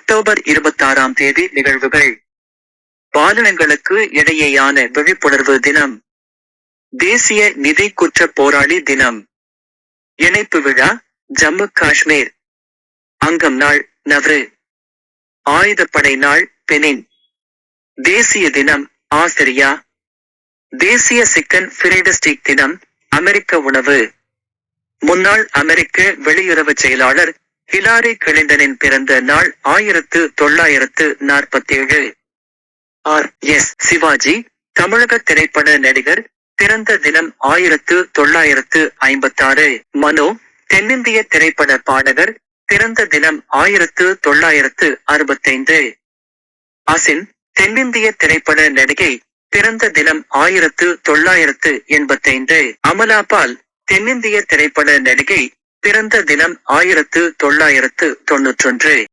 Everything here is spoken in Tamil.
அக்டோபர் இருபத்தாறாம் தேதி நிகழ்வுகள். பாலினங்களுக்கு இடையேயான விழிப்புணர்வு தினம். தேசிய நிதி குற்ற போராளி தினம். இணைப்பு விழா ஜம்மு காஷ்மீர். அங்கம் நாள் நவ்ரு. ஆயுதப்படை நாள் பெனின். தேசிய தினம் ஆசிரியா. தேசிய சிக்கன் ஃபிரைடஸ்டிக் தினம் அமெரிக்க உணவு. முன்னாள் அமெரிக்க வெளியுறவு செயலாளர் ஹிலாரி கிளிண்டனின் பிறந்த நாள் ஆயிரத்து தொள்ளாயிரத்து நாற்பத்தேழு. ஆர். எஸ். சிவாஜி தமிழக திரைப்பட நடிகர் பிறந்த தினம் ஆயிரத்து தொள்ளாயிரத்து ஐம்பத்தாறு. மனோ தென்னிந்திய திரைப்பட பாடகர் பிறந்த தினம் ஆயிரத்து தொள்ளாயிரத்து அறுபத்தைந்து. அசின் தென்னிந்திய திரைப்பட நடிகை பிறந்த தினம் ஆயிரத்து தொள்ளாயிரத்து எண்பத்தைந்து. அமலாபால் தென்னிந்திய திரைப்பட நடிகை பிறந்த தினம் ஆயிரத்து தொள்ளாயிரத்து தொன்னூற்றொன்று.